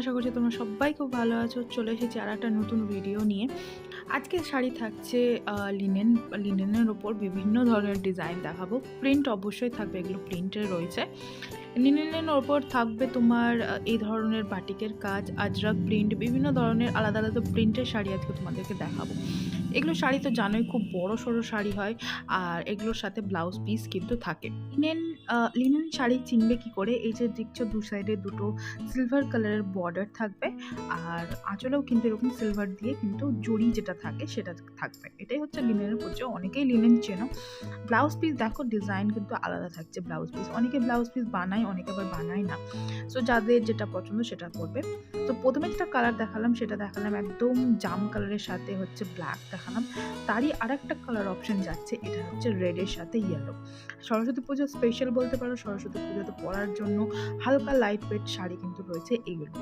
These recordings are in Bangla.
আশা করছি তোমরা সবাই খুব ভালো আছো। চলে এসেছি আর একটা নতুন ভিডিও নিয়ে। আজকে শাড়ি থাকছে লিনেন লিনেনের ওপর বিভিন্ন ধরনের ডিজাইন দেখাবো। প্রিন্ট অবশ্যই থাকবে, এগুলো প্রিন্টের রয়েছে। লিনেনের ওপর থাকবে তোমার এই ধরনের বাটিকের কাজ, আজরাক প্রিন্ট বিভিন্ন ধরনের আলাদা আলাদা প্রিন্টের শাড়ি আজকে তোমাদেরকে দেখাবো। এগুলো শাড়ি তো জানোই খুব বড় সড়ো শাড়ি হয়, আর এগুলোর সাথে ব্লাউজ পিস কিন্তু থাকে। লিনেন লিনেন শাড়ি চিনবে কি করে? এই যে দেখছ দু সাইডে দুটো সিলভার কালারের বর্ডার থাকবে, আর আঁচলেও কিন্তু এরকম সিলভার দিয়ে কিন্তু জড়ি যেটা থাকে সেটা থাকবে। এটাই হচ্ছে লিনেনের পরিচয় অনেকেই লিনেন চেনো। ব্লাউজ পিস দেখো ডিজাইন কিন্তু আলাদা থাকছে ব্লাউজ পিস অনেকে ব্লাউজ পিস বানায় অনেকে আবার বানায় না। সো যাদের যেটা পছন্দ সেটা করবে। তো প্রথমে যেটা কালার দেখালাম সেটা দেখালাম একদম জাম কালারের সাথে হচ্ছে ব্ল্যাক দেখালাম। তারই আর একটা কালার অপশন যাচ্ছে, এটা হচ্ছে রেডের সাথে ইয়েলো সরস্বতী পুজো স্পেশাল বলতে পারো, সরস্বতী পুজোতে পরার জন্য হালকা লাইট ওয়েট শাড়ি কিন্তু রয়েছে এইগুলো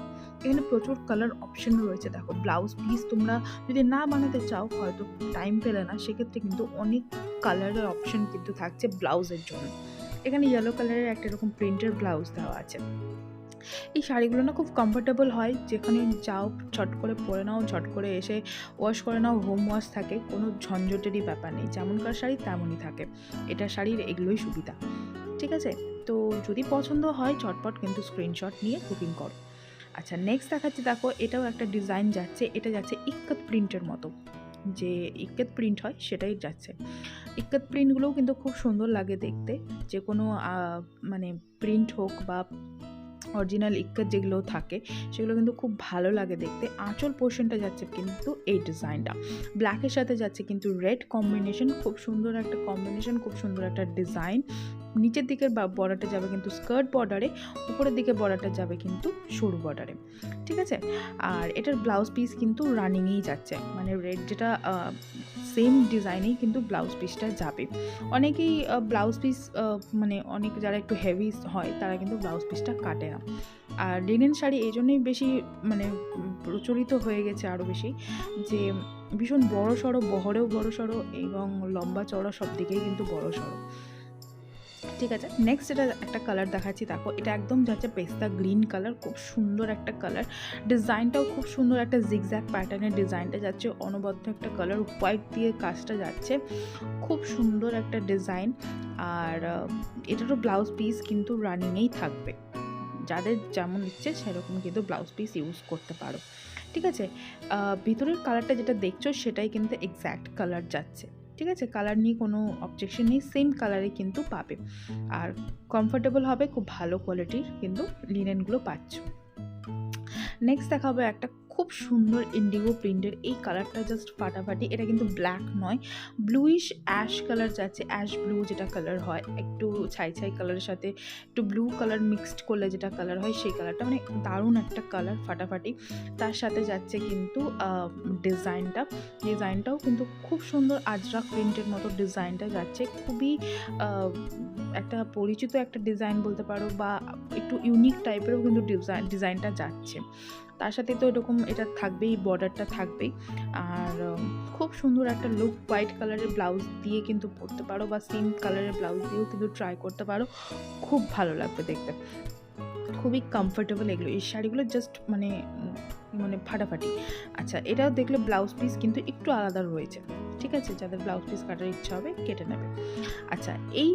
এখানে প্রচুর কালার অপশন রয়েছে, দেখো ব্লাউজ পিস তোমরা যদি না বানাতে চাও হয়তো টাইম পেলে না, সেক্ষেত্রে কিন্তু অনেক কালারের অপশন কিন্তু থাকছে ব্লাউজের জন্য। এখানে ইয়েলো কালারের একটা এরকম প্রিন্টের ব্লাউজ দেওয়া আছে। এই শাড়িগুলো না খুব কমফোর্টেবল হয়, যেখানে যাও ছট করে পরে নাও, ঝট করে এসে ওয়াশ করে নাও হোম ওয়াশ থাকে, কোনো ঝঞ্ঝটেরই ব্যাপার নেই যেমনকার শাড়ি তেমনই থাকে। এটা শাড়ির এগুলোই সুবিধা, ঠিক আছে? তো যদি পছন্দ হয় চটপট কিন্তু স্ক্রিনশট নিয়ে বুকিং করো। আচ্ছা নেক্সট দেখাচ্ছি, দেখো, এটাও একটা ডিজাইন যাচ্ছে, এটা যাচ্ছে ইক্কত প্রিন্টের মতো। যে ইক্কত প্রিন্ট হয় সেটাই যাচ্ছে। ইক্কত প্রিন্টগুলোও কিন্তু খুব সুন্দর লাগে দেখতে। যে কোনো মানে প্রিন্ট হোক বা অরিজিনাল ইক্কত যেগুলো থাকে, সেগুলো কিন্তু খুব ভালো লাগে দেখতে। আঁচল পোর্শনটা যাচ্ছে কিন্তু এই ডিজাইনটা। ব্ল্যাকের সাথে যাচ্ছে কিন্তু রেড কম্বিনেশন খুব সুন্দর একটা কম্বিনেশন খুব সুন্দর একটা ডিজাইন। নিচের দিকের বর্ডারটা যাবে কিন্তু স্কার্ট বর্ডারে, উপরের দিকে বর্ডারটা যাবে কিন্তু সরু বর্ডারে। ঠিক আছে? আর এটার ব্লাউজ পিস কিন্তু রানিংয়েই যাচ্ছে। মানে রেড যেটা সেম ডিজাইনেই কিন্তু ব্লাউজ পিসটা যাবে। অনেকেই ব্লাউজ পিস মানে অনেক যারা একটু হেভি হয়, তারা কিন্তু ব্লাউজ পিসটা কাটে না। আর লিনেন শাড়ি এই জন্যই বেশি মানে প্রচলিত হয়ে গেছে আরও বেশি যে, ভীষণ বড় সড়ো বহরেও বড় সড়ো এবং লম্বা চড়া সব দিকেই কিন্তু বড় সড়ো ঠিক আছে? নেক্সট এটা একটা কালার দেখাচ্ছি, দেখো, এটা একদম যাচ্ছে পেস্তা গ্রিন কালার খুব সুন্দর একটা কালার ডিজাইনটাও খুব সুন্দর, একটা জিগজ্যাক প্যাটার্নের ডিজাইনটা যাচ্ছে, অনবদ্য একটা কালার হোয়াইট দিয়ে কাজটা যাচ্ছে। খুব সুন্দর একটা ডিজাইন আর এটারও ব্লাউজ পিস কিন্তু রানিংয়েই থাকবে। যাদের যেমন ইচ্ছে সেরকম কিন্তু ব্লাউজ পিস ইউজ করতে পারো। ঠিক আছে? ভিতরের কালারটা যেটা দেখছ সেটাই কিন্তু এক্স্যাক্ট কালার যাচ্ছে। ঠিক আছে? কালার নিয়ে কোনো অবজেকশন নেই সেম কালারে কিন্তু পাবে। আর কমফোর্টেবল হবে, খুব ভালো কোয়ালিটির কিন্তু লিনেনগুলো পাচ্ছ। নেক্সট দেখাবো একটা খুব সুন্দর ইন্ডিগো প্রিন্টের এই কালারটা জাস্ট ফাটাফাটি। এটা কিন্তু ব্ল্যাক নয় ব্লুইশ অ্যাশ কালার যাচ্ছে অ্যাশ ব্লু যেটা কালার হয়, একটু ছাই ছাই কালারের সাথে, একটু ব্লু কালার মিক্সড করলে যেটা কালার হয় সেই কালারটা মানে দারুণ একটা কালার ফাটাফাটি। তার সাথে যাচ্ছে কিন্তু ডিজাইনটা ডিজাইনটাও কিন্তু খুব সুন্দর আজরা প্রিন্টের মতো ডিজাইনটা যাচ্ছে। খুবই একটা পরিচিত একটা ডিজাইন বলতে পারো বা একটু ইউনিক টাইপেরও কিন্তু ডিজাইন ডিজাইনটা যাচ্ছে। তার সাথে তো এরকম এটা থাকবেই বর্ডারটা থাকবেই। আর খুব সুন্দর একটা লুক হোয়াইট কালারের ব্লাউজ দিয়ে কিন্তু পরতে পারো বা সেম কালারের ব্লাউজ দিয়েও কিন্তু ট্রাই করতে পারো। খুব ভালো লাগবে দেখতে। খুবই কমফোর্টেবল এগুলো। এই শাড়িগুলো জাস্ট মানে মানে ফাটাফাটি। আচ্ছা এটাও দেখলে ব্লাউজ পিস কিন্তু একটু আলাদা রয়েছে। ঠিক আছে? যাদের ব্লাউজ পিস কাটার ইচ্ছা হবে কেটে নেবে। আচ্ছা এই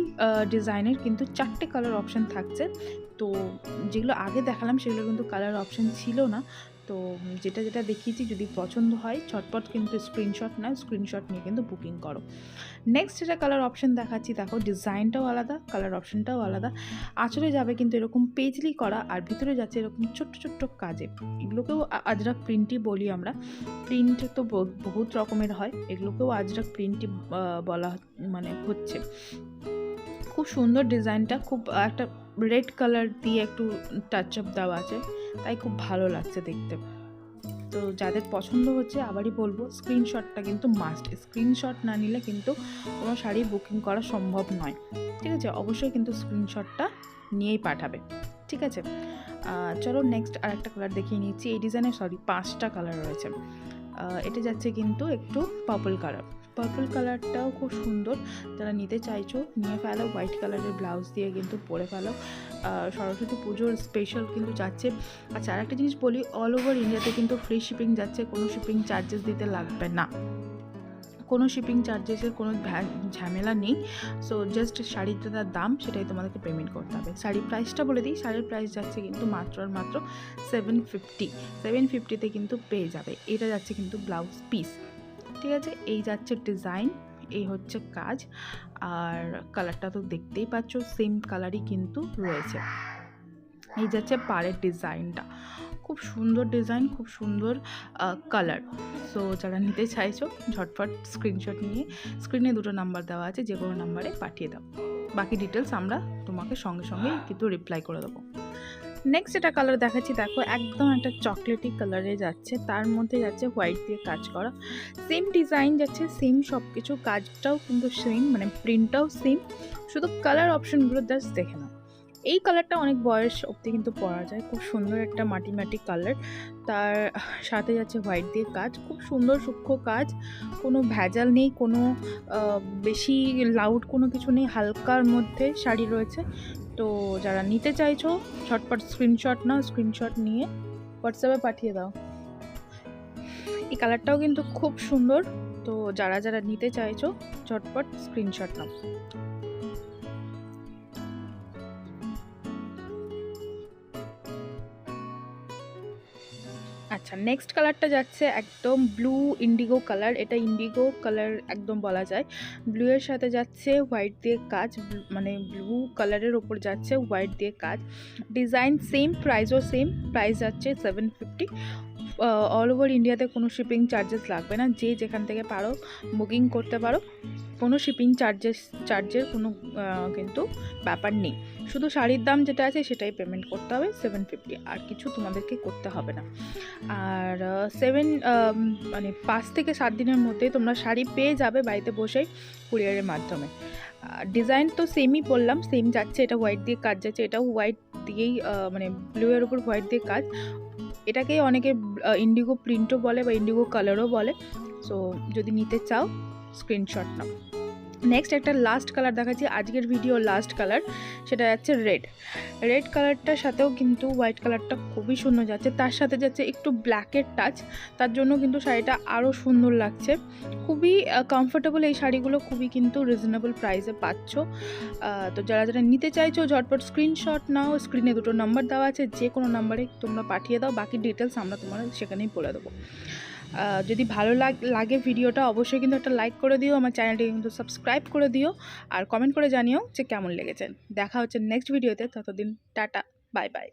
ডিজাইনের কিন্তু চারটে কালার অপশান থাকছে। তো যেগুলো আগে দেখালাম সেগুলো কিন্তু কালার অপশান ছিল না। তো যেটা যেটা দেখিয়েছি যদি পছন্দ হয়, ছটপট কিন্তু স্ক্রিনশট নাও স্ক্রিনশট নিয়ে কিন্তু বুকিং করো। নেক্সট যেটা কালার অপশন দেখাচ্ছি, দেখো ডিজাইনটাও আলাদা কালার অপশনটাও আলাদা। আঁচলে যাবে কিন্তু এরকম পেজলি করা আর ভিতরে যাচ্ছে এরকম ছোট্ট ছোট্ট কাজে। এগুলোকেও আজরাক প্রিন্টই বলি আমরা। প্রিন্ট তো বহুত রকমের হয়, এগুলোকেও আজরাক প্রিন্টই বলা মানে হচ্ছে। খুব সুন্দর ডিজাইনটা, খুব একটা রেড কালার দিয়ে একটু টাচ আপ দেওয়া আছে, তাই খুব ভালো লাগছে দেখতে। তো যাদের পছন্দ হচ্ছে, আবারই বলব স্ক্রিনশটটা কিন্তু মাস্ট স্ক্রিনশট না নিলে কিন্তু কোনো শাড়ি বুকিং করা সম্ভব নয়। ঠিক আছে? অবশ্যই কিন্তু স্ক্রিনশটটা নিয়েই পাঠাবে। ঠিক আছে? চলো নেক্সট আর একটা কালার দেখিয়ে নিচ্ছি। এই ডিজাইনে সরি পাঁচটা কালার রয়েছে। এটা যাচ্ছে কিন্তু একটু পার্পল কালার পার্পল কালারটাও খুব সুন্দর। যারা নিতে চাইছো, নিয়ে ফেলো। হোয়াইট কালারের ব্লাউজ দিয়ে কিন্তু পরে ফেলো। সরস্বতী পুজোর স্পেশাল কিন্তু যাচ্ছে। আচ্ছা আর একটা জিনিস বলি অল ওভার ইন্ডিয়াতে কিন্তু ফ্রি শিপিং যাচ্ছে। কোনো শিপিং চার্জেস দিতে লাগবে না। কোনো শিপিং চার্জেসের কোনো ঝামেলা নেই। সো জাস্ট শাড়িটার দাম, সেটাই তোমাদেরকে পেমেন্ট করতে হবে। শাড়ির প্রাইসটা বলে দিই। শাড়ির প্রাইস যাচ্ছে কিন্তু মাত্র আর মাত্র সেভেন ফিফটি সেভেন ফিফটিতে কিন্তু পেয়ে যাবে। এটা যাচ্ছে কিন্তু ব্লাউজ পিস ঠিক আছে? এই যাচ্ছে ডিজাইন এই হচ্ছে কাজ। আর কালারটা তো দেখতেই পাচ্ছ সেম কালারই কিন্তু রয়েছে। এই যাচ্ছে পাড়ের ডিজাইনটা খুব সুন্দর ডিজাইন খুব সুন্দর কালার সো যারা নিতে চাইছো, ঝটফট স্ক্রিনশট নিয়ে স্ক্রিনে দুটো নাম্বার দেওয়া আছে, যে কোনো নাম্বারে পাঠিয়ে দাও। বাকি ডিটেলস আমরা তোমাকে সঙ্গে সঙ্গে কিন্তু রিপ্লাই করে দেবো। নেক্সট যেটা কালার দেখাচ্ছি, দেখো একদম একটা চকলেটি কালারে যাচ্ছে। তার মধ্যে যাচ্ছে হোয়াইট দিয়ে কাজ করা। সেম ডিজাইন যাচ্ছে সেম সব কিছু কাজটাও কিন্তু সেম মানে প্রিন্টটাও সেম শুধু কালার অপশনগুলো জাস্ট দেখে নাও। এই কালারটা অনেক বয়স অবধি কিন্তু পরা যায়। খুব সুন্দর একটা মাটি মাটি কালার তার সাথে যাচ্ছে হোয়াইট দিয়ে কাজ। খুব সুন্দর সূক্ষ্ম কাজ। কোনো ভেজাল নেই, কোনো বেশি লাউড কোনো কিছু নেই। হালকার মধ্যে শাড়ি রয়েছে। তো যারা নিতে চাইছো, ঝটপট স্ক্রিনশট না স্ক্রিনশট নিয়ে হোয়াটসঅ্যাপে পাঠিয়ে দাও। এই কালারটাও কিন্তু খুব সুন্দর। তো যারা যারা নিতে চাইছো, ঝটপট স্ক্রিনশট নাও। আচ্ছা নেক্সট কালারটা যাচ্ছে একদম ব্লু ইন্ডিগো কালার এটা ইন্ডিগো কালার একদম বলা যায়। ব্লু এর সাথে যাচ্ছে হোয়াইট দিয়ে কাজ মানে ব্লু কালারের ওপর যাচ্ছে হোয়াইট দিয়ে কাজ। ডিজাইন সেম প্রাইসও সেম প্রাইস যাচ্ছে সেভেন ফিফটি অল ওভার ইন্ডিয়াতে কোনো শিপিং চার্জেস লাগবে না। যে যেখান থেকে পারো বুকিং করতে পারো। কোনো শিপিং চার্জেস চার্জের কোনো কিন্তু ব্যাপার নেই। শুধু শাড়ির দাম যেটা আছে সেটাই পেমেন্ট করতে হবে সেভেন ফিফটি আর কিছু তোমাদেরকে করতে হবে না। আর সেভেন মানে পাঁচ থেকে সাত দিনের মধ্যে তোমরা শাড়ি পেয়ে যাবে বাড়িতে বসেই কুরিয়ারের মাধ্যমে। ডিজাইন তো সেমই বললাম সেম যাচ্ছে, এটা হোয়াইট দিয়ে কাজ যাচ্ছে। এটাও হোয়াইট দিয়েই মানে ব্লু এর উপর হোয়াইট দিয়ে কাজ। এটাকেই অনেকে ইন্ডিগো প্রিন্টও বলে বা ইন্ডিগো কালারও বলে। সো যদি নিতে চাও স্ক্রিনশট নাও। নেক্সট একটা লাস্ট কালার দেখাচ্ছি, আজকের ভিডিও লাস্ট কালার সেটা যাচ্ছে রেড রেড কালারটার সাথেও কিন্তু হোয়াইট কালারটা খুবই সুন্দর যাচ্ছে, তার সাথে যাচ্ছে একটু ব্ল্যাকের টাচ তার জন্য কিন্তু শাড়িটা আরও সুন্দর লাগছে। খুবই কমফোর্টেবল এই শাড়িগুলো খুবই কিন্তু রিজনেবল প্রাইসে পাচ্ছ। তো যারা যারা নিতে চাইছো, ঝটপট স্ক্রিনশট নাও স্ক্রিনে দুটো নাম্বার দেওয়া আছে যে কোনো নাম্বারে তোমরা পাঠিয়ে দাও, বাকি ডিটেলস আমরা তোমার সেখানেই বলে দেবো। যদি ভালো লাগ- ভিডিওটা অবশ্যই কিন্তু একটা লাইক করে দিও, আমার চ্যানেলটিকে কিন্তু সাবস্ক্রাইব করে দিও আর কমেন্ট করে জানিও যে কেমন লেগেছে। দেখা হচ্ছে নেক্সট ভিডিওতে ততদিন টাটা বাই বাই